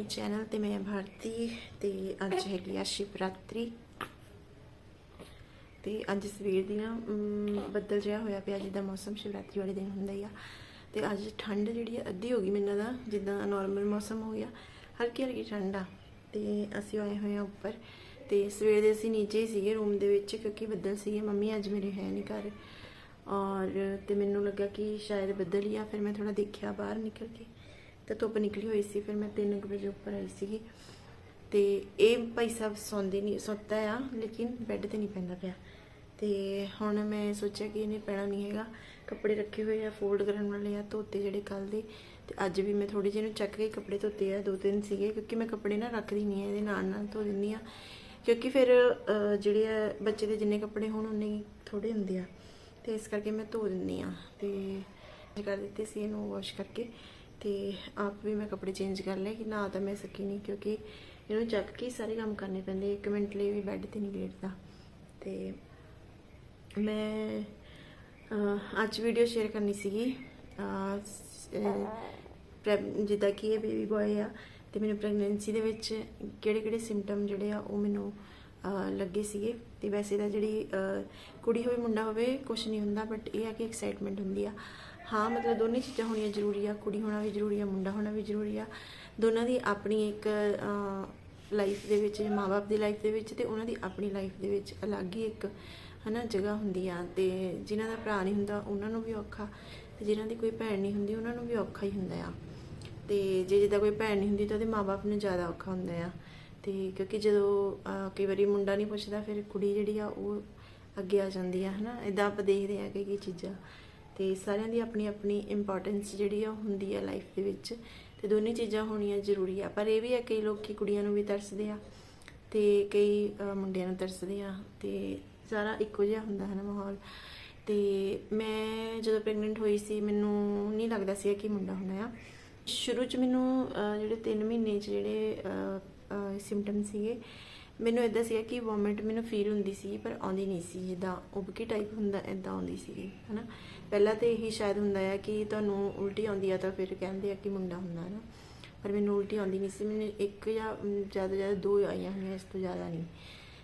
My channel ਤੇ ਮੈਂ ਭਾਰਤੀ ਤੇ ਅੱਜ ਹੈਗੀ ਆ ਸ਼ਿਵਰਾਤਰੀ। ਤੇ ਅੱਜ ਸਵੇਰ ਦੀ ਨਾ ਬੱਦਲ ਜਿਹਾ ਹੋਇਆ ਪਿਆ, ਜਿੱਦਾਂ ਮੌਸਮ ਸ਼ਿਵਰਾਤਰੀ ਵਾਲੇ ਦਿਨ ਹੁੰਦਾ ਹੀ ਆ। ਤੇ ਅੱਜ ਠੰਡ ਜਿਹੜੀ ਆ, ਅੱਧੀ ਹੋ ਗਈ ਮੈਨੂੰ ਦਾ ਜਿੱਦਾਂ ਨਾਰਮਲ ਮੌਸਮ ਹੋ ਗਿਆ। ਹਲਕੀ ਹਲਕੀ ਠੰਡ ਆ। ਤੇ ਅਸੀਂ ਆਏ ਹੋਏ ਆ ਉੱਪਰ। ਤੇ ਸਵੇਰ ਦੇ ਅਸੀਂ ਨੀਚੇ ਹੀ ਸੀਗੇ ਰੂਮ ਦੇ ਵਿੱਚ, ਕਿਉਂਕਿ ਬੱਦਲ ਸੀਗੇ, ਮੰਮੀ ਅੱਜ ਮੇਰੇ ਹੈ ਨਹੀਂ ਘਰ। ਔਰ ਤੇ ਮੈਨੂੰ ਲੱਗਾ ਕਿ ਸ਼ਾਇਦ ਬੱਦਲ ਹੀ ਆ, ਫਿਰ ਮੈਂ ਥੋੜਾ ਦੇਖਿਆ ਬਾਹਰ ਨਿਕਲ ਕੇ। ਤੇ ਧੁੱਪ ਨਿਕਲੀ ਹੋਈ ਸੀ, ਫਿਰ ਮੈਂ 3 ਵਜੇ ਉੱਪਰ ਆਈ ਸੀਗੀ। ਤੇ ਇਹ ਭਾਈ ਸਾਹਿਬ ਸੌਂਦੇ ਨਹੀਂ ਸੁੱਤਾ ਆ, ਲੇਕਿਨ ਬੈੱਡ ਤੇ ਨਹੀਂ ਪੈਂਦਾ ਪਿਆ। ਤੇ ਹੁਣ ਮੈਂ ਸੋਚਿਆ ਕਿ ਇਹਨੇ ਪੈਣਾ ਨਹੀਂ ਹੈਗਾ। ਕੱਪੜੇ ਰੱਖੇ ਹੋਏ ਆ ਫੋਲਡ ਕਰਨ ਵਾਲੇ ਆ, ਧੋਤੇ ਜਿਹੜੇ ਕੱਲ ਦੇ। ਤੇ ਅੱਜ ਵੀ ਮੈਂ ਥੋੜੀ ਜਿਹੇ ਨੂੰ ਚੱਕ ਕੇ ਕੱਪੜੇ ਧੋਤੇ ਆ, ਦੋ ਤਿੰਨ ਸੀਗੇ, ਕਿਉਂਕਿ ਮੈਂ ਕੱਪੜੇ ਨਾ ਰੱਖਦੀ ਨਹੀਂ ਆ, ਇਹਦੇ ਨਾਲ ਨਾਲ ਧੋ ਦਿੰਦੀ ਆ। ਕਿਉਂਕਿ ਫਿਰ ਜਿਹੜੇ ਆ ਬੱਚੇ ਦੇ ਜਿੰਨੇ ਕੱਪੜੇ ਹੋਣ ਉਨੇ ਥੋੜੇ ਹੁੰਦੇ ਆ। ਤੇ ਇਸ ਕਰਕੇ ਮੈਂ ਧੋ ਦਿੰਦੀ ਆ। ਤੇ ਕਰ ਦਿੱਤੇ ਸੀ ਇਹਨੂੰ ਵਾਸ਼ ਕਰਕੇ। ਤੇ ਆਪ ਵੀ ਮੈਂ ਕੱਪੜੇ ਚੇਂਜ ਕਰ ਲਏ ਕਿ ਨਾ ਤਾਂ ਮੈਂ ਸਕੀ ਨਹੀਂ ਕਿਉਂਕਿ ਇਹਨੂੰ ਚੱਕ ਕੇ ਸਾਰੇ ਕੰਮ ਕਰਨੇ ਪੈਂਦੇ, ਇੱਕ ਮਿੰਟ ਲਈ ਵੀ ਬੈੱਡ ਤੇ ਨਹੀਂ ਲੇਟਦਾ। ਤੇ ਮੈਂ ਅੱਜ ਵੀਡੀਓ ਸ਼ੇਅਰ ਕਰਨੀ ਸੀਗੀ। ਪ੍ਰੈਗ- ਜਿੱਦਾਂ ਕਿ ਇਹ ਬੇਬੀ ਬॉय ਆ ਤੇ ਮੈਨੂੰ ਪ੍ਰੈਗਨੈਂਸੀ ਦੇ ਵਿੱਚ ਕਿਹੜੇ ਕਿਹੜੇ ਸਿੰਪਟਮ ਜਿਹੜੇ ਆ ਉਹ ਮੈਨੂੰ ਲੱਗੇ ਸੀਗੇ। ਤੇ ਵੈਸੇ ਤਾਂ ਜਿਹੜੀ ਕੁੜੀ ਹੋਵੇ ਮੁੰਡਾ ਹੋਵੇ ਕੁਝ ਨਹੀਂ ਹੁੰਦਾ ਬਟ ਇਹ ਆ ਕਿ ਐਕਸਾਈਟਮੈਂਟ ਹੁੰਦੀ ਆ। ਹਾਂ, ਮਤਲਬ ਦੋਨੇ ਚੀਜ਼ਾਂ ਹੋਣੀਆਂ ਜ਼ਰੂਰੀ ਆ, ਕੁੜੀ ਹੋਣਾ ਵੀ ਜ਼ਰੂਰੀ ਆ, ਮੁੰਡਾ ਹੋਣਾ ਵੀ ਜ਼ਰੂਰੀ ਆ। ਦੋਨਾਂ ਦੀ ਆਪਣੀ ਇੱਕ ਲਾਈਫ ਦੇ ਵਿੱਚ ਮਾਪੇ ਦੀ ਲਾਈਫ ਦੇ ਵਿੱਚ ਤੇ ਉਹਨਾਂ ਦੀ ਆਪਣੀ ਲਾਈਫ ਦੇ ਵਿੱਚ ਅਲੱਗ ਹੀ ਇੱਕ, ਹਨਾ, ਜਗ੍ਹਾ ਹੁੰਦੀ ਆ। ਤੇ ਜਿਨ੍ਹਾਂ ਦਾ ਭਰਾ ਨਹੀਂ ਹੁੰਦਾ, ਉਹਨਾਂ ਨੂੰ ਵੀ ਔਖਾ। ਤੇ ਜਿਨ੍ਹਾਂ ਦੀ ਕੋਈ ਭੈਣ ਨਹੀਂ ਹੁੰਦੀ, ਉਹਨਾਂ ਨੂੰ ਵੀ ਔਖਾ ਹੀ ਹੁੰਦਾ ਆ। ਤੇ ਜੇ ਜਿੱਦਾਂ ਕੋਈ ਭੈਣ ਨਹੀਂ ਹੁੰਦੀ, ਤਾਂ ਉਹਦੇ ਮਾਪੇ ਨੂੰ ਜ਼ਿਆਦਾ ਔਖਾ ਹੁੰਦਾ ਆ। ਤੇ ਕਿਉਂਕਿ ਜਦੋਂ ਕਈ ਵਾਰੀ ਮੁੰਡਾ ਨਹੀਂ ਪੁੱਛਦਾ, ਫਿਰ ਕੁੜੀ ਜਿਹੜੀ ਆ, ਉਹ ਅੱਗੇ ਆ ਜਾਂਦੀ ਆ, ਹਨਾ। ਇਦਾਂ ਆਪਾਂ ਦੇਖਦੇ ਆ ਕਿ ਕੀ ਚੀਜ਼ਾਂ ਤੇ ਸਾਰਿਆਂ ਦੀ ਆਪਣੀ ਆਪਣੀ ਇੰਪੋਰਟੈਂਸ ਜਿਹੜੀ ਆ ਹੁੰਦੀ ਆ ਲਾਈਫ ਦੇ ਵਿੱਚ। ਤੇ ਦੋਨੇ ਚੀਜ਼ਾਂ ਹੋਣੀਆਂ ਜ਼ਰੂਰੀ ਆ। ਪਰ ਇਹ ਵੀ ਆ ਕਈ ਲੋਕੀ ਕੁੜੀਆਂ ਨੂੰ ਵੀ ਤਰਸਦੇ ਆ ਤੇ ਕਈ ਮੁੰਡਿਆਂ ਨੂੰ ਤਰਸਦੇ ਆ ਤੇ ਸਾਰਾ ਇੱਕੋ ਜਿਹਾ ਹੁੰਦਾ ਹੈ ਨਾ ਮਾਹੌਲ। ਤੇ ਮੈਂ ਜਦੋਂ ਪ੍ਰੈਗਨੈਂਟ ਹੋਈ ਸੀ, ਮੈਨੂੰ ਨਹੀਂ ਲੱਗਦਾ ਸੀ ਕਿ ਮੁੰਡਾ ਹੋਣਾ ਆ। ਸ਼ੁਰੂ ਚ ਮੈਨੂੰ ਜਿਹੜੇ 3 ਮਹੀਨੇ ਚ ਜਿਹੜੇ ਸਿੰਪਟਮ ਸੀਗੇ ਮੈਨੂੰ ਇਦਾਂ ਸੀਗਾ ਕਿ ਵੋਮਿਟ ਮੈਨੂੰ ਫੀਲ ਹੁੰਦੀ ਸੀ ਪਰ ਆਉਂਦੀ ਨਹੀਂ ਸੀ ਜਿੱਦਾਂ ਉਬਕੀ ਟਾਈਪ ਹੁੰਦਾ ਇਦਾਂ ਆਉਂਦੀ ਸੀ ਹਨਾ? ਪਹਿਲਾਂ ਤੇ ਇਹੀ ਸ਼ਾਇਦ ਹੁੰਦਾ ਆ ਕਿ ਤੁਹਾਨੂੰ ਉਲਟੀ ਆਉਂਦੀ ਆ ਤਾਂ ਫਿਰ ਕਹਿੰਦੇ ਆ ਕਿ ਮੁੰਡਾ ਹੁੰਦਾ ਹੈ ਨਾ ਪਰ ਮੈਨੂੰ ਉਲਟੀ ਆਉਂਦੀ ਨਹੀਂ ਸੀ ਮੈਨੂੰ ਇੱਕ ਜਾਂ ਅਮ, ਜ਼ਿਆਦਾ ਜ਼ਿਆਦਾ ਦੋ ਆਈਆਂ ਹੋਈਆਂ ਇਸ ਤੋਂ ਜ਼ਿਆਦਾ ਨਹੀਂ।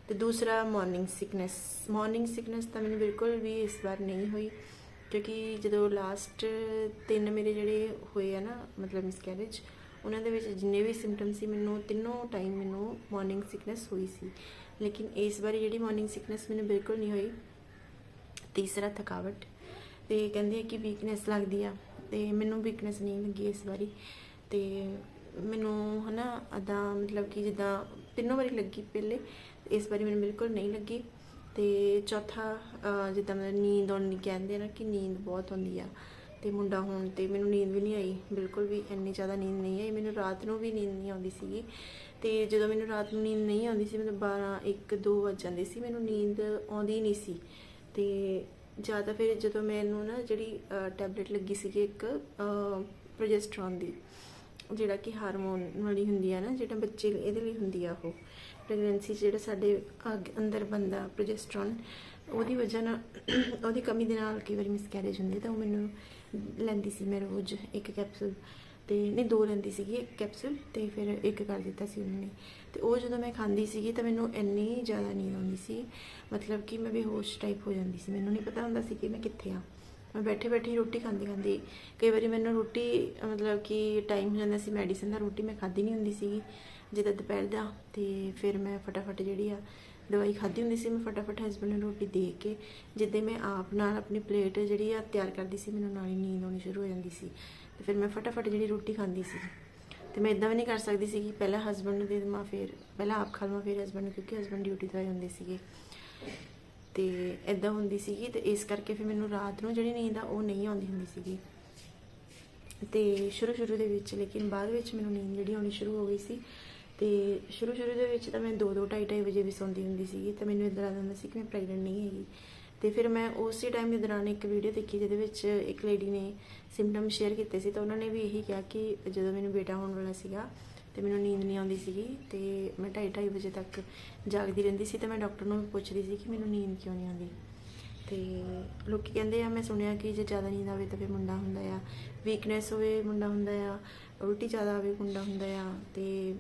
ਤੇ ਦੂਸਰਾ ਮਾਰਨਿੰਗ ਸਿਕਨੈਸ ਮਾਰਨਿੰਗ ਸਿਕਨੈਸ ਤਾਂ ਮੈਨੂੰ ਬਿਲਕੁਲ ਵੀ ਇਸ ਵਾਰ ਨਹੀਂ ਹੋਈ ਕਿਉਂਕਿ ਜਦੋਂ ਲਾਸਟ ਤਿੰਨ ਮੇਰੇ ਜਿਹੜੇ ਹੋਏ ਆ ਨਾ ਮਤਲਬ ਮਿਸਕੈਰੇਜ ਉਹਨਾਂ ਦੇ ਵਿੱਚ ਜਿੰਨੇ ਵੀ ਸਿੰਪਟਮ ਸੀ, ਮੈਨੂੰ ਤਿੰਨੋਂ ਟਾਈਮ ਮੈਨੂੰ ਮਾਰਨਿੰਗ ਸਿਕਨੈਸ ਹੋਈ ਸੀ। ਲੇਕਿਨ ਇਸ ਵਾਰੀ ਜਿਹੜੀ ਮਾਰਨਿੰਗ ਸਿਕਨੈਸ ਮੈਨੂੰ ਬਿਲਕੁਲ ਨਹੀਂ ਹੋਈ। ਤੀਸਰਾ ਥਕਾਵਟ। ਤੇ ਕਹਿੰਦੇ ਆ ਕਿ ਵੀਕਨੈਸ ਲੱਗਦੀ ਆ। ਤੇ ਮੈਨੂੰ ਵੀਕਨੈਸ ਨਹੀਂ ਲੱਗੀ ਇਸ ਵਾਰੀ। ਤੇ ਮੈਨੂੰ ਹਨਾ ਅਦਾ ਮਤਲਬ ਕਿ ਜਿੱਦਾਂ ਤਿੰਨੋਂ ਵਾਰੀ ਲੱਗੀ ਪਹਿਲੇ, ਇਸ ਵਾਰੀ ਮੈਨੂੰ ਬਿਲਕੁਲ ਨਹੀਂ ਲੱਗੀ। ਤੇ ਚੌਥਾ ਜਿੱਦਾਂ ਮਤਲਬ ਨੀਂਦ ਆਉਣੀ ਕਹਿੰਦੇ ਆ ਨਾ ਕਿ ਨੀਂਦ ਬਹੁਤ ਆਉਂਦੀ ਆ। ਤੇ ਮੁੰਡਾ ਹੋਣ ਤੇ ਮੈਨੂੰ ਨੀਂਦ ਵੀ ਨਹੀਂ ਆਈ। ਬਿਲਕੁਲ ਵੀ ਇੰਨੀ ਜ਼ਿਆਦਾ ਨੀਂਦ ਨਹੀਂ ਆਈ। ਮੈਨੂੰ ਰਾਤ ਨੂੰ ਵੀ ਨੀਂਦ ਨਹੀਂ ਆਉਂਦੀ ਸੀਗੀ। ਤੇ ਜਦੋਂ ਮੈਨੂੰ ਰਾਤ ਨੂੰ ਨੀਂਦ ਨਹੀਂ ਆਉਂਦੀ ਸੀ, ਮੈਨੂੰ 12 1 2 ਵੱਜ ਜਾਂਦੇ ਸੀ। ਮੈਨੂੰ ਨੀਂਦ ਆਉਂਦੀ ਨਹੀਂ ਸੀ। ਤੇ ਤਾਂ ਫਿਰ ਜਦੋਂ ਮੈਨੂੰ ਨਾ ਜਿਹੜੀ ਟੈਬਲੇਟ ਲੱਗੀ ਸੀਗੀ ਇੱਕ ਪ੍ਰੋਜੈਸਟਰੋਨ ਦੀ, ਜਿਹੜਾ ਕਿ ਹਾਰਮੋਨ ਵਾਲੀ ਹੁੰਦੀ ਆ ਨਾ, ਜਿਹੜਾ ਬੱਚੇ ਇਹਦੇ ਲਈ ਹੁੰਦੀ ਆ ਉਹ ਪ੍ਰੈਗਨੈਂਸੀ 'ਚ ਜਿਹੜਾ ਸਾਡੇ ਅੱਗ- ਅੰਦਰ ਬੰਦਾ ਪ੍ਰੋਜੈਸਟਰੋਨ, ਉਹਦੀ ਵਜ੍ਹਾ ਨਾਲ, ਉਹਦੀ ਕਮੀ ਦੇ ਨਾਲ ਕਈ ਵਾਰੀ ਮਿਸਕੈਰੇਜ ਹੁੰਦੀ ਤਾਂ ਉਹ ਮੈਨੂੰ ਲੈਂਦੀ ਸੀ ਮੈਂ ਰੋਜ਼ ਇੱਕ ਕੈਪਸੂਲ ਤੇ ਨਹੀਂ, ਦੋ ਲੈਂਦੀ ਸੀਗੀ, ਇੱਕ ਕੈਪਸੂਲ ਤੇ ਫਿਰ ਇੱਕ ਕਰ ਦਿੱਤਾ ਸੀ ਉਹਨਾਂ। ਨੇ ਤੇ ਉਹ ਜਦੋਂ ਮੈਂ ਖਾਂਦੀ ਸੀਗੀ ਤਾਂ ਮੈਨੂੰ ਇੰਨੀ ਜ਼ਿਆਦਾ ਨੀਂਦ ਆਉਂਦੀ ਸੀ, ਮਤਲਬ ਕਿ ਮੈਂ ਬੇਹੋਸ਼ ਟਾਈਪ ਹੋ ਜਾਂਦੀ ਸੀ। ਮੈਨੂੰ ਨਹੀਂ ਪਤਾ ਹੁੰਦਾ ਸੀ ਕਿ ਮੈਂ ਕਿੱਥੇ ਆ। ਮੈਂ ਬੈਠੇ ਬੈਠੇ ਹੀ ਰੋਟੀ ਖਾਂਦੀ ਖਾਂਦੀ, ਕਈ ਵਾਰੀ ਮੈਨੂੰ ਰੋਟੀ, ਮਤਲਬ ਕਿ ਟਾਈਮ ਹੋ ਜਾਂਦਾ ਸੀ ਮੈਡੀਸਨ ਦਾ ਰੋਟੀ ਮੈਂ ਖਾਧੀ ਨਹੀਂ ਹੁੰਦੀ ਸੀਗੀ। ਜਿੱਦਾਂ ਦੁਪਹਿਰ ਦਾ ਤੇ ਫਿਰ ਮੈਂ ਫਟਾਫਟ ਜਿਹੜੀ ਆ ਦਵਾਈ ਖਾਧੀ ਹੁੰਦੀ ਸੀ, ਮੈਂ ਫਟਾਫਟ ਹਸਬੰਡ ਨੂੰ ਰੋਟੀ ਦੇ ਕੇ ਜਿੱਦੇ ਮੈਂ ਆਪ ਨਾਲ ਆਪਣੀ ਪਲੇਟ ਜਿਹੜੀ ਆ ਤਿਆਰ ਕਰਦੀ ਸੀ, ਮੈਨੂੰ ਨਾਲ ਹੀ ਨੀਂਦ ਆਉਣੀ ਸ਼ੁਰੂ ਹੋ ਜਾਂਦੀ ਸੀ ਤੇ ਫਿਰ ਮੈਂ ਫਟਾਫਟ ਜਿਹੜੀ ਰੋਟੀ ਖਾਂਦੀ ਸੀ। ਤੇ ਮੈਂ ਇਦਾਂ ਵੀ ਨਹੀਂ ਕਰ ਸਕਦੀ ਸੀ ਕਿ ਪਹਿਲਾਂ ਹਸਬੰਡ ਨੂੰ ਦੇ ਦੇਵਾਂ ਫਿਰ ਪਹਿਲਾਂ ਆਪ ਖਾ ਲਵਾਂ ਫਿਰ ਹਸਬੰਡ ਨੂੰ ਕਿਉਂਕਿ ਹਸਬੰਡ ਡਿਊਟੀ ਤੇ ਹੁੰਦੇ ਸੀਗੇ। ਤੇ ਇਦਾਂ ਹੁੰਦੀ ਸੀਗੀ ਤੇ ਇਸ ਕਰਕੇ ਫਿਰ ਮੈਨੂੰ ਰਾਤ ਨੂੰ ਜਿਹੜੀ ਨੀਂਦ ਆ ਉਹ ਨਹੀਂ ਆਉਂਦੀ ਹੁੰਦੀ ਸੀਗੀ। ਤੇ ਸ਼ੁਰੂ ਸ਼ੁਰੂ ਦੇ ਵਿੱਚ, ਲੇਕਿਨ ਬਾਅਦ ਵਿੱਚ ਮੈਨੂੰ ਨੀਂਦ ਜਿਹੜੀ ਆਉਣੀ ਸ਼ੁਰੂ ਹੋ ਗਈ ਸੀ ਤੇ ਸ਼ੁਰੂ ਸ਼ੁਰੂ ਦੇ ਵਿੱਚ ਤਾਂ ਮੈਂ 2 2 2:30 2:30 ਵਜੇ ਵੀ ਸੌਂਦੀ ਹੁੰਦੀ ਸੀਗੀ ਤਾਂ ਮੈਨੂੰ ਇਦਾਂ ਲੱਗਦਾ ਸੀ ਕਿ ਮੈਂ ਪ੍ਰੈਗਨੈਂਟ ਨਹੀਂ ਹੈਗੀ। ਤੇ ਫਿਰ ਮੈਂ ਉਸੇ ਟਾਈਮ ਦੇ ਦੌਰਾਨ ਇੱਕ ਵੀਡੀਓ ਦੇਖੀ ਜਿਹਦੇ ਵਿੱਚ ਇੱਕ ਲੇਡੀ ਨੇ ਸਿੰਪਟਮ ਸ਼ੇਅਰ ਕੀਤੇ ਸੀ ਤਾਂ ਉਹਨਾਂ ਨੇ ਵੀ ਇਹੀ ਕਿਹਾ ਕਿ ਜਦੋਂ ਮੈਨੂੰ ਬੇਟਾ ਹੋਣ ਵਾਲਾ ਸੀਗਾ ਤੇ ਮੈਨੂੰ ਨੀਂਦ ਨਹੀਂ ਆਉਂਦੀ ਸੀਗੀ ਤੇ ਮੈਂ 2:30 2:30 ਵਜੇ ਤੱਕ ਜਾਗਦੀ ਰਹਿੰਦੀ ਸੀ ਤੇ ਮੈਂ ਡਾਕਟਰ ਨੂੰ ਵੀ ਪੁੱਛਦੀ ਸੀ ਕਿ ਮੈਨੂੰ ਨੀਂਦ ਕਿਉਂ ਨਹੀਂ ਆਉਂਦੀ। ਤੇ ਲੋਕੀ ਕਹਿੰਦੇ ਆ, ਮੈਂ ਸੁਣਿਆ ਕਿ ਜੇ ਜ਼ਿਆਦਾ ਨੀਂਦ ਆਵੇ ਤਾਂ ਫਿਰ ਮੁੰਡਾ ਹੁੰਦਾ ਆ। ਵੀਕਨੈਸ ਹੋਵੇ ਮੁੰਡਾ ਹੁੰਦਾ ਆ, ਉਲਟੀ ਜ਼ਿਆਦਾ ਆਵੇ ਮੁੰਡਾ ਹੁੰਦਾ ਆ ਤੇ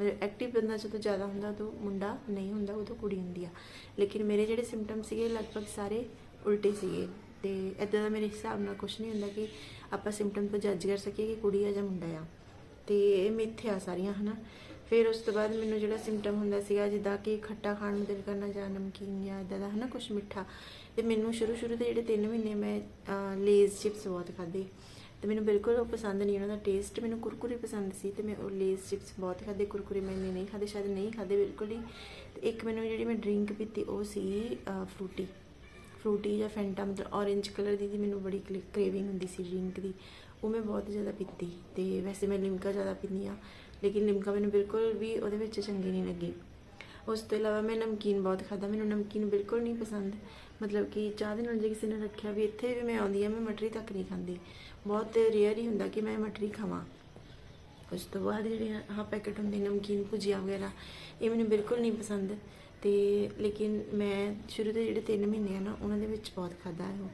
ਮਤਲਬ ਐਕਟਿਵ ਬੰਦਾ ਜਦੋਂ ਜ਼ਿਆਦਾ ਹੁੰਦਾ, ਉਦੋਂ ਮੁੰਡਾ ਨਹੀਂ ਹੁੰਦਾ, ਉਦੋਂ ਕੁੜੀ ਹੁੰਦੀ ਆ। ਲੇਕਿਨ ਮੇਰੇ ਜਿਹੜੇ ਸਿੰਪਟਮ ਸੀਗੇ, ਲਗਭਗ ਸਾਰੇ ਉਲਟੇ ਸੀਗੇ। ਤੇ ਇਦਾਂ ਦਾ ਮੇਰੇ ਹਿਸਾਬ ਨਾਲ ਕੁਝ ਨਹੀਂ ਹੁੰਦਾ ਕਿ ਆਪਾਂ ਸਿੰਪਟਮ ਤੋਂ ਜੱਜ ਕਰ ਸਕੀਏ ਕਿ ਕੁੜੀ ਆ ਜਾਂ ਮੁੰਡਾ ਆ। ਤੇ ਇਹ ਮਿੱਥਿਆ ਸਾਰੀਆਂ, ਹਨਾ। ਫਿਰ ਉਸ ਤੋਂ ਬਾਅਦ ਮੈਨੂੰ ਜਿਹੜਾ ਸਿੰਪਟਮ ਹੁੰਦਾ ਸੀਗਾ, ਜਿੱਦਾਂ ਕਿ ਖੱਟਾ ਖਾਣ ਨੂੰ ਦਿਲ ਕਰਨਾ, ਜਾਂ ਨਮਕੀਨ ਜਾਂ ਇਦਾਂ ਦਾ, ਹਨਾ ਕੁਝ ਮਿੱਠਾ। ਤੇ ਮੈਨੂੰ ਸ਼ੁਰੂ ਸ਼ੁਰੂ ਦੇ ਜਿਹੜੇ 3 ਮਹੀਨੇ ਮੈਂ ਲੇਜ਼ ਚਿਪਸ ਬਹੁਤ ਖਾਧੇ। ਤੇ ਮੈਨੂੰ ਬਿਲਕੁਲ ਉਹ ਪਸੰਦ ਨਹੀਂ, ਉਹਨਾਂ ਦਾ ਟੇਸਟ ਮੈਨੂੰ ਕੁਰਕੁਰੇ ਪਸੰਦ ਸੀ ਤੇ ਮੈਂ ਉਹ ਲੇਸ ਚਿਪਸ ਬਹੁਤ ਖਾਧੇ, ਕੁਰਕੁਰੇ ਮੈਂ ਇੰਨੇ ਨਹੀਂ ਖਾਧੇ, ਸ਼ਾਇਦ ਨਹੀਂ ਖਾਧੇ ਬਿਲਕੁਲ ਹੀ। ਤੇ ਇੱਕ ਮੈਨੂੰ ਜਿਹੜੀ ਮੈਂ ਡਰਿੰਕ ਪੀਤੀ ਉਹ ਸੀ ਫਰੂਟੀ ਫਰੂਟੀ ਜਾਂ ਫੈਂਟਾ ਮਤਲਬ ਔਰੇਂਜ ਕਲਰ ਦੀ ਦੀ ਮੈਨੂੰ ਬੜੀ ਕ੍ਰੇਵਿੰਗ ਹੁੰਦੀ ਸੀ ਡਰਿੰਕ ਦੀ। ਉਹ ਮੈਂ ਬਹੁਤ ਜ਼ਿਆਦਾ ਪੀਤੀ ਤੇ ਵੈਸੇ ਮੈਂ ਲਿਮਕਾ ਜ਼ਿਆਦਾ ਪੀਂਦੀ ਆ ਲੇਕਿਨ ਲਿਮਕਾ ਮੈਨੂੰ ਬਿਲਕੁਲ ਵੀ ਉਹਦੇ ਵਿੱਚ ਚੰਗੀ ਨਹੀਂ ਲੱਗੀ। ਉਸ ਤੋਂ ਇਲਾਵਾ ਮੈਂ ਨਮਕੀਨ ਬਹੁਤ ਖਾਦਾ ਮੈਨੂੰ ਨਮਕੀਨ ਬਿਲਕੁਲ ਨਹੀਂ ਪਸੰਦ। ਮਤਲਬ ਕਿ ਚਾਹ ਦੇ ਨਾਲ ਜੇ ਕਿਸੇ ਨੇ ਰੱਖਿਆ ਵੀ ਇੱਥੇ ਵੀ ਮੈਂ ਆਉਂਦੀ ਆ ਮੈਂ ਮਟਰੀ ਤੱਕ ਨਹੀਂ ਖਾਂਦੀ। ਬਹੁਤ ਰੇਅਰ ਹੀ ਹੁੰਦਾ ਕਿ ਮੈਂ ਮਟਰੀ ਖਾਵਾਂ। ਉਸ ਤੋਂ ਬਾਅਦ ਜਿਹੜੇ ਆਹ ਪੈਕਟ ਹੁੰਦੇ ਨਮਕੀਨ ਭੁਜੀਆ ਵਗੈਰਾ, ਇਹ ਮੈਨੂੰ ਬਿਲਕੁਲ ਨਹੀਂ ਪਸੰਦ। ਤੇ ਲੇਕਿਨ ਮੈਂ ਸ਼ੁਰੂ ਦੇ ਜਿਹੜੇ 3 ਮਹੀਨੇ ਆ ਨਾ, ਉਹਨਾਂ ਦੇ ਵਿੱਚ ਬਹੁਤ ਖਾਦਾ ਹੈ ਉਹ।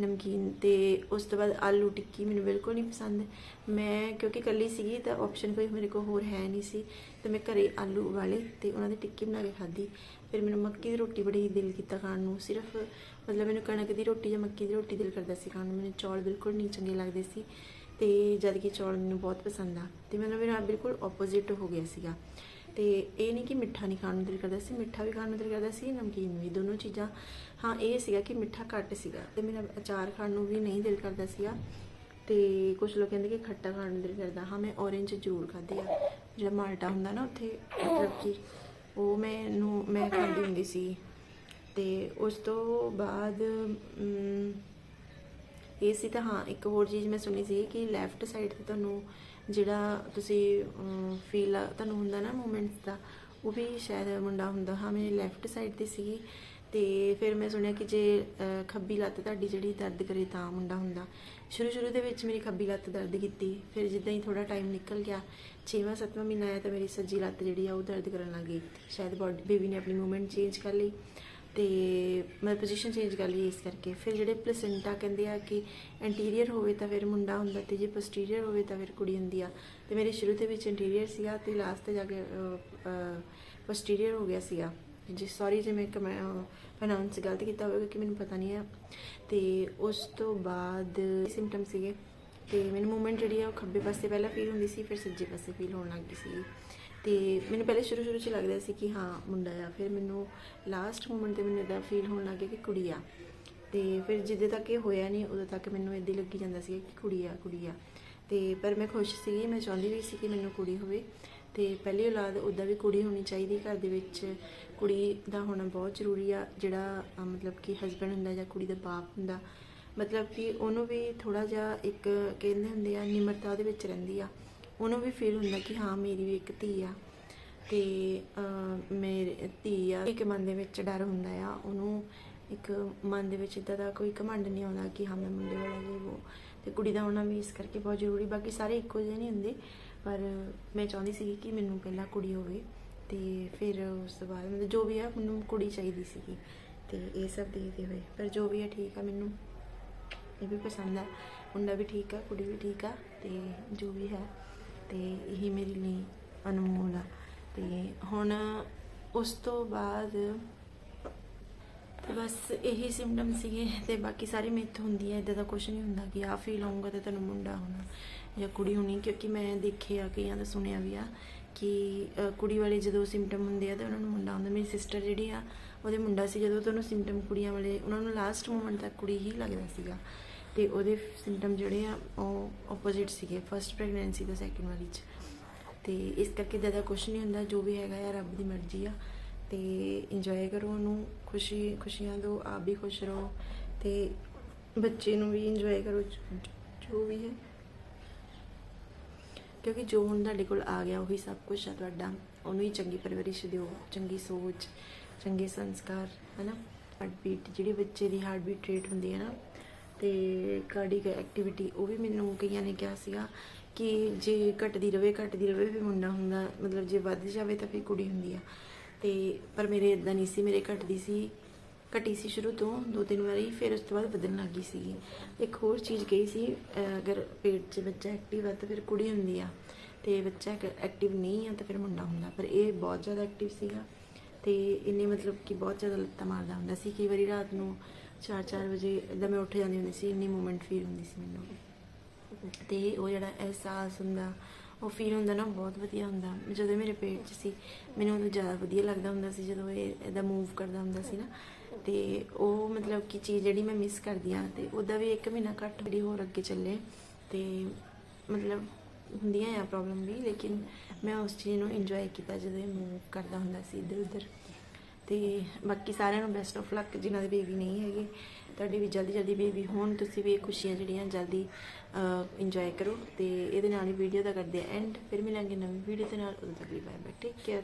ਨਮਕੀਨ ਤੇ ਉਸ ਤੋਂ ਬਾਅਦ ਆਲੂ ਟਿੱਕੀ ਮੈਨੂੰ ਬਿਲਕੁਲ ਨਹੀਂ ਪਸੰਦ। ਮੈਂ ਕਿਉਂਕਿ ਇਕੱਲੀ ਸੀਗੀ ਤਾਂ ਆਪਸ਼ਨ ਕੋਈ ਮੇਰੇ ਕੋਲ ਹੋਰ ਹੈ ਨਹੀਂ ਸੀ। ਤੇ ਮੈਂ ਘਰੇ ਆਲੂ ਉਬਾਲੇ ਤੇ ਉਹਨਾਂ ਦੀ ਟਿੱਕੀ ਬਣਾ ਕੇ ਖਾਧੀ। ਫਿਰ ਮੈਨੂੰ ਮੱਕੀ ਦੀ ਰੋਟੀ ਬੜੀ ਦਿਲ ਕੀਤਾ ਖਾਣ ਨੂੰ, ਸਿਰਫ ਮਤਲਬ ਮੈਨੂੰ ਕਣਕ ਦੀ ਰੋਟੀ ਜਾਂ ਮੱਕੀ ਦੀ ਰੋਟੀ ਦਿਲ ਕਰਦਾ ਸੀ ਖਾਣ ਨੂੰ, ਮੈਨੂੰ ਚੌਲ ਬਿਲਕੁਲ ਨਹੀਂ ਚੰਗੇ ਲੱਗਦੇ ਸੀ ਤੇ ਜਦ ਕਿ ਚੌਲ ਮੈਨੂੰ ਬਹੁਤ ਪਸੰਦ ਆ ਤੇ ਮੈਨੂੰ ਮੇਰਾ ਬਿਲਕੁਲ ਆਪੋਜ਼ਿਟ ਹੋ ਗਿਆ ਸੀਗਾ ਤੇ ਇਹ ਨਹੀਂ ਕਿ ਮਿੱਠਾ ਨਹੀਂ ਖਾਣ ਨੂੰ ਦਿਲ ਕਰਦਾ ਸੀ, ਮਿੱਠਾ ਵੀ ਖਾਣ ਨੂੰ ਦਿਲ ਕਰਦਾ ਸੀ, ਨਮਕੀਨ ਵੀ, ਦੋਨੋਂ ਚੀਜ਼ਾਂ, ਹਾਂ, ਇਹ ਸੀਗਾ ਕਿ ਮਿੱਠਾ ਘੱਟ ਸੀਗਾ ਤੇ ਮੇਰਾ ਅਚਾਰ ਖਾਣ ਨੂੰ ਵੀ ਨਹੀਂ ਦਿਲ ਕਰਦਾ ਸੀਗਾ ਤੇ ਕੁਝ ਲੋਕ ਕਹਿੰਦੇ ਕਿ ਖੱਟਾ ਖਾਣ ਨੂੰ ਦਿਲ ਕਰਦਾ, ਹਾਂ, ਮੈਂ ਔਰੇਂਜ ਜ਼ਰੂਰ ਖਾਧੀ ਆ, ਜਿਹੜਾ ਮਾਲਟਾ ਹੁੰਦਾ ਨਾ ਉੱਥੇ, ਮਤਲਬ ਕਿ ਉਹ ਮੈਨੂੰ ਮੈਂ ਖਾਂਦੀ ਹੁੰਦੀ ਸੀ। ਤੇ ਉਸ ਤੋਂ ਬਾਅਦ ਇਹ ਸੀ ਤਾਂ ਹਾਂ, ਇੱਕ ਹੋਰ ਚੀਜ਼ ਮੈਂ ਸੁਣੀ ਸੀ ਕਿ ਲੈਫਟ ਸਾਈਡ ਤੇ ਤੁਹਾਨੂੰ ਜਿਹੜਾ ਤੁਸੀਂ ਫੀਲ ਤੁਹਾਨੂੰ ਹੁੰਦਾ ਨਾ ਮੂਮੈਂਟਸ ਦਾ, ਉਹ ਵੀ ਸ਼ਾਇਦ ਮੁੰਡਾ ਹੁੰਦਾ। ਹਾਂ ਮੇਰੀ ਲੈਫਟ ਸਾਈਡ ਤੇ ਸੀ। ਤੇ ਫਿਰ ਮੈਂ ਸੁਣਿਆ ਕਿ ਜੇ ਖੱਬੀ ਲੱਤ ਤੁਹਾਡੀ ਜਿਹੜੀ ਦਰਦ ਕਰੇ ਤਾਂ ਮੁੰਡਾ ਹੁੰਦਾ। ਸ਼ੁਰੂ ਸ਼ੁਰੂ ਦੇ ਵਿੱਚ ਮੇਰੀ ਖੱਬੀ ਲੱਤ ਦਰਦ ਕੀਤੀ। ਫਿਰ ਜਿੱਦਾਂ ਹੀ ਥੋੜਾ ਟਾਈਮ ਨਿਕਲ ਗਿਆ 6ਵਾਂ 7ਵਾਂ ਮਹੀਨਾ ਆਇਆ ਤਾਂ ਮੇਰੀ ਸੱਜੀ ਲੱਤ ਜਿਹੜੀ ਆ ਉਹ ਦਰਦ ਕਰਨ ਲੱਗ ਗਈ। ਸ਼ਾਇਦ ਬੋਡੀ ਬੇਬੀ ਨੇ ਆਪਣੀ ਮੂਵਮੈਂਟ ਚੇਂਜ ਕਰ ਲਈ ਤੇ ਮੈਂ ਪੋਜੀਸ਼ਨ ਚੇਂਜ ਕਰ ਲਈ ਇਸ ਕਰਕੇ। ਫਿਰ ਜਿਹੜੇ ਪਲੇਸੈਂਟਾ ਕਹਿੰਦੇ ਆ ਕਿ ਐਂਟੀਰੀਅਰ ਹੋਵੇ ਤਾਂ ਫਿਰ ਮੁੰਡਾ ਹੁੰਦਾ ਤੇ ਜੇ ਪੋਸਟੀਰੀਅਰ ਹੋਵੇ ਤਾਂ ਫਿਰ ਕੁੜੀ ਹੁੰਦੀ ਆ। ਤੇ ਮੇਰੇ ਸ਼ੁਰੂ ਦੇ ਵਿੱਚ ਐਂਟੀਰੀਅਰ ਸੀਗਾ ਤੇ ਲਾਸਟ ਤੇ ਜਾ ਕੇ ਪੋਸਟੀਰੀਅਰ ਹੋ ਗਿਆ ਸੀਗਾ। ਜੀ ਸੌਰੀ ਜੇ ਮੈਂ ਪ੍ਰੋਨਾਂਸ ਗਲਤ ਕੀਤਾ ਹੋਵੇਗਾ ਕਿ ਮੈਨੂੰ ਪਤਾ ਨਹੀਂ ਆ। ਤੇ ਉਸ ਤੋਂ ਬਾਅਦ ਸਿੰਪਟਮ ਸੀਗੇ। ਤੇ ਮੈਨੂੰ ਮੂਵਮੈਂਟ ਜਿਹੜੀ ਆ ਉਹ ਖੱਬੇ ਪਾਸੇ ਪਹਿਲਾਂ ਫੀਲ ਹੁੰਦੀ ਸੀ, ਫਿਰ ਸੱਜੇ ਪਾਸੇ ਫੀਲ ਹੋਣ ਲੱਗ ਗਈ ਸੀ। ਤੇ ਮੈਨੂੰ ਪਹਿਲੇ ਸ਼ੁਰੂ ਸ਼ੁਰੂ ਚ ਲੱਗਦਾ ਸੀ ਕਿ ਹਾਂ, ਮੁੰਡਾ ਆ। ਫਿਰ ਮੈਨੂੰ ਲਾਸਟ ਮੂਮੈਂਟ ਤੇ ਮੈਨੂੰ ਇਦਾਂ ਫੀਲ ਹੋਣ ਲੱਗ ਗਿਆ ਕਿ ਕੁੜੀ ਆ। ਤੇ ਫਿਰ ਜਿੱਦੇ ਤੱਕ ਇਹ ਹੋਇਆ ਨਹੀਂ ਉਦੋਂ ਤੱਕ ਮੈਨੂੰ ਇਦਾਂ ਲੱਗੀ ਜਾਂਦਾ ਸੀ ਕਿ ਕੁੜੀ ਆ ਕੁੜੀ ਆ। ਤੇ ਪਰ ਮੈਂ ਖੁਸ਼ ਸੀ, ਮੈਂ ਚਾਹੁੰਦੀ ਵੀ ਸੀ ਕਿ ਮੈਨੂੰ ਕੁੜੀ ਹੋਵੇ। ਤੇ ਪਹਿਲੀ ਔਲਾਦ ਉਦਾਂ ਵੀ ਕੁੜੀ ਹੋਣੀ ਚਾਹੀਦੀ, ਘਰ ਦੇ ਵਿੱਚ ਕੁੜੀ ਦਾ ਹੋਣਾ ਬਹੁਤ ਜ਼ਰੂਰੀ ਆ। ਜਿਹੜਾ ਮਤਲਬ ਕਿ ਹਸਬੰਡ ਹੁੰਦਾ ਜਾਂ ਕੁੜੀ ਦਾ ਬਾਪ ਹੁੰਦਾ ਮਤਲਬ ਕਿ ਉਹਨੂੰ ਵੀ ਥੋੜਾ ਜਿਹਾ ਇੱਕ ਕਹਿੰਦੇ ਹੁੰਦੇ ਆ ਨਿਮਰਤਾ ਉਹਦੇ ਵਿੱਚ ਰਹਿੰਦੀ ਆ। ਉਹਨੂੰ ਵੀ ਫੀਲ ਹੁੰਦਾ ਕਿ ਹਾਂ ਮੇਰੀ ਵੀ ਇੱਕ ਧੀ ਆ। ਤੇ ਅਹ, ਮੇਰੇ ਧੀ ਆ ਇੱਕ ਮਨ ਦੇ ਵਿੱਚ ਡਰ ਹੁੰਦਾ ਆ। ਉਹਨੂੰ ਇੱਕ ਮਨ ਦੇ ਵਿੱਚ ਇਦਾਂ ਦਾ ਕੋਈ ਘਮੰਡ ਨਹੀਂ ਆਉਂਦਾ ਕਿ ਹਾਂ ਮੈਂ ਮੁੰਡੇ ਵਾਲਾ ਜੇ ਉਹ ਤੇ ਕੁੜੀ ਦਾ ਹੋਣਾ ਵੀ ਇਸ ਕਰਕੇ ਬਹੁਤ ਜ਼ਰੂਰੀ ਬਾਕੀ ਸਾਰੇ ਇੱਕੋ ਜਿਹੇ ਨਹੀਂ ਹੁੰਦੇ। ਪਰ ਮੈਂ ਚਾਹੁੰਦੀ ਸੀ ਕਿ ਮੈਨੂੰ ਪਹਿਲਾਂ ਕੁੜੀ ਹੋਵੇ ਤੇ ਫਿਰ ਉਸ ਤੋਂ ਬਾਅਦ ਮਤਲਬ ਜੋ ਵੀ ਆ ਮੈਨੂੰ ਕੁੜੀ ਚਾਹੀਦੀ ਸੀਗੀ। ਤੇ ਇਹ ਸਭ ਦੇਖਦੇ ਹੋਏ। ਪਰ ਜੋ ਵੀ ਆ ਠੀਕ ਆ ਮੈਨੂੰ। ਇਹ ਵੀ ਪਸੰਦ ਆ। ਮੁੰਡਾ ਵੀ ਠੀਕ ਆ, ਕੁੜੀ ਵੀ ਠੀਕ ਆ ਤੇ ਜੋ ਵੀ ਹੈ ਤੇ ਇਹੀ ਮੇਰੇ ਲਈ ਅਨਮੋਲ ਆ। ਤੇ ਹੁਣ ਉਸ ਤੋਂ ਬਾਅਦ ਤੇ ਬਸ ਇਹੀ ਸਿੰਪਟਮ ਸੀਗੇ ਤੇ ਬਾਕੀ ਸਾਰੇ ਮਿੱਥ ਹੁੰਦੀ ਹੈ ਇਦਾਂ ਦਾ ਕੁਝ ਨਹੀਂ ਹੁੰਦਾ ਕਿ ਆ ਫੀਲ ਹੋਊਗਾ ਤੇ ਤੈਨੂੰ ਮੁੰਡਾ ਹੋਣਾ ਜਾਂ ਕੁੜੀ ਹੋਣੀ, ਕਿਉਂਕਿ ਮੈਂ ਦੇਖਿਆ, ਕਈਆਂ ਦਾ ਸੁਣਿਆ ਵੀ ਆ ਕਿ ਕੁੜੀ ਵਾਲੇ ਜਦੋਂ ਸਿੰਪਟਮ ਹੁੰਦੇ ਆ ਤੇ ਉਹਨਾਂ ਨੂੰ ਮੁੰਡਾ ਹੁੰਦਾ। ਮੇਰੀ ਸਿਸਟਰ ਜਿਹੜੀ ਆ ਉਹਦੇ ਮੁੰਡਾ ਸੀ, ਜਦੋਂ ਤੋਂ ਉਹਨੂੰ ਸਿੰਪਟਮ ਕੁੜੀਆਂ ਵਾਲੇ, ਉਹਨਾਂ ਨੂੰ ਲਾਸਟ ਮੂਮੈਂਟ ਤੱਕ ਕੁੜੀ ਹੀ ਲੱਗਦਾ ਸੀਗਾ। ਤੇ ਉਹਦੇ ਸਿੰਪਟਮ ਜਿਹੜੇ ਆ, ਉਹ ਆਪੋਜ਼ਿਟ ਸੀਗੇ ਫਰਸਟ ਪ੍ਰੈਗਨੈਂਸੀ ਤੋਂ ਸੈਕਿੰਡ ਵਾਲੀ ਚ। ਤੇ ਇਸ ਕਰਕੇ ਜ਼ਿਆਦਾ ਕੁਝ ਨਹੀਂ ਹੁੰਦਾ, ਜੋ ਵੀ ਹੈਗਾ ਆ, ਰੱਬ ਦੀ ਮਰਜ਼ੀ ਆ। ਤੇ ਇੰਜੋਏ ਕਰੋ ਉਹਨੂੰ, ਖੁਸ਼ੀ, ਖੁਸ਼ੀਆਂ ਦਿਓ, ਆਪ ਵੀ ਖੁਸ਼ ਰਹੋ। ਤੇ ਬੱਚੇ ਨੂੰ ਵੀ ਇੰਜੋਏ ਕਰੋ, ਜੋ ਵੀ ਹੈ। ਕਿਉਂਕਿ ਜੋ ਹੁਣ ਤੁਹਾਡੇ ਕੋਲ ਆ ਗਿਆ, ਉਹੀ ਸਭ ਕੁਝ ਆ ਤੁਹਾਡਾ। ਉਹਨੂੰ ਹੀ ਚੰਗੀ ਪਰਵਰਿਸ਼ ਦਿਓ, ਚੰਗੀ ਸੋਚ। ਚੰਗੇ ਸੰਸਕਾਰ, ਹਨਾ? ਹਾਰਟ ਬੀਟ ਜਿਹੜੀ ਬੱਚੇ ਦੀ ਹਾਰਟ ਬੀਟ ਰੇਟ ਹੁੰਦੀ ਹੈ ਨਾ, ਤੇ ਕਾਰਡਿਕ ਐਕਟੀਵਿਟੀ ਉਹ ਵੀ ਮੈਨੂੰ ਕਈਆਂ ਨੇ ਕਿਹਾ ਸੀਗਾ ਕਿ ਜੇ ਘਟਦੀ ਰਵੇ ਘਟਦੀ ਰਵੇ ਫਿਰ ਮੁੰਡਾ ਹੁੰਦਾ, ਮਤਲਬ ਜੇ ਵੱਧ ਜਾਵੇ ਤਾਂ ਫਿਰ ਕੁੜੀ ਹੁੰਦੀ ਆ। ਤੇ ਪਰ ਮੇਰੇ ਇਦਾਂ ਨਹੀਂ ਸੀ, ਮੇਰੇ ਘਟਦੀ ਸੀ, ਘਟੀ ਸੀ ਸ਼ੁਰੂ ਤੋਂ, ਦੋ ਤਿੰਨ ਵਾਰੀ, ਫਿਰ ਉਸ ਤੋਂ ਬਾਅਦ ਵਧਣ ਲੱਗ ਗਈ ਸੀ ਇੱਕ ਹੋਰ ਚੀਜ਼ ਕਹੀ ਸੀ ਅਗਰ ਪੇਟ 'ਚ ਬੱਚਾ ਐਕਟਿਵ ਆ ਤਾਂ ਫਿਰ ਕੁੜੀ ਹੁੰਦੀ ਆ, ਤੇ ਬੱਚਾ ਐਕਟਿਵ ਨਹੀਂ ਆ ਤਾਂ ਫਿਰ ਮੁੰਡਾ ਹੁੰਦਾ, ਪਰ ਇਹ ਬਹੁਤ ਜ਼ਿਆਦਾ ਐਕਟਿਵ ਸੀਗਾ। ਤੇ ਇਹਨੇ ਮਤਲਬ ਕਿ ਬਹੁਤ ਜ਼ਿਆਦਾ ਲੱਤਾਂ ਮਾਰਦਾ ਹੁੰਦਾ ਸੀ, ਕਈ ਵਾਰੀ ਰਾਤ ਨੂੰ 4-4 ਵਜੇ ਇਦਾਂ ਮੈਂ ਉੱਠ ਜਾਂਦੀ ਹੁੰਦੀ ਸੀ, ਇੰਨੀ ਮੂਵਮੈਂਟ ਫੀਲ ਹੁੰਦੀ ਸੀ ਮੈਨੂੰ। ਤੇ ਉਹ ਜਿਹੜਾ ਅਹਿਸਾਸ ਹੁੰਦਾ, ਉਹ ਫੀਲ ਹੁੰਦਾ ਨਾ ਬਹੁਤ ਵਧੀਆ ਹੁੰਦਾ। ਜਦੋਂ ਮੇਰੇ ਪੇਟ 'ਚ ਸੀ, ਮੈਨੂੰ ਉਦੋਂ ਜ਼ਿਆਦਾ ਵਧੀਆ ਲੱਗਦਾ ਹੁੰਦਾ ਸੀ, ਜਦੋਂ ਇਹ ਇਹਦਾ ਮੂਵ ਕਰਦਾ ਹੁੰਦਾ ਸੀ ਨਾ। ਤੇ ਉਹ ਮਤਲਬ ਕਿ ਚੀਜ਼ ਜਿਹੜੀ ਮੈਂ ਮਿਸ ਕਰਦੀ ਆ ਤੇ ਉਹਦਾ ਵੀ ਇੱਕ ਮਹੀਨਾ ਘੱਟ ਜਿਹੜੀ ਹੋਰ ਅੱਗੇ ਚੱਲੇ। ਤੇ ਮਤਲਬ ਹੁੰਦੀਆਂ ਆ ਪ੍ਰੋਬਲਮ ਵੀ, ਲੇਕਿਨ ਮੈਂ ਉਸ ਚੀਜ਼ ਨੂੰ ਇੰਜੋਏ ਕੀਤਾ ਜਦੋਂ ਇਹ ਮੂਵ ਕਰਦਾ ਹੁੰਦਾ ਸੀ ਇੱਧਰ ਉੱਧਰ। ਤੇ ਬਾਕੀ ਸਾਰਿਆਂ ਨੂੰ ਬੈਸਟ ਆਫ ਲੱਕ ਜਿਨ੍ਹਾਂ ਦੇ ਬੇਬੀ ਨਹੀਂ ਹੈਗੇ। ਤੁਹਾਡੇ ਵੀ ਜਲਦੀ ਜਲਦੀ ਬੇਬੀ ਹੋਣ, ਤੁਸੀਂ ਵੀ ਇਹ ਖੁਸ਼ੀਆਂ ਜਿਹੜੀਆਂ ਜਲਦੀ ਇੰਜੋਏ ਕਰੋ। ਤੇ ਇਹਦੇ ਨਾਲ ਹੀ ਵੀਡੀਓ ਦਾ ਕਰਦੇ ਐਂਡ ਫਿਰ ਮਿਲਾਂਗੇ ਨਵੀਂ ਵੀਡੀਓ ਦੇ ਨਾਲ। ਉਦੋਂ ਤੱਕ ਲਈ ਬਾਏ ਬਾਏ ਟੇਕ ਕੇਅਰ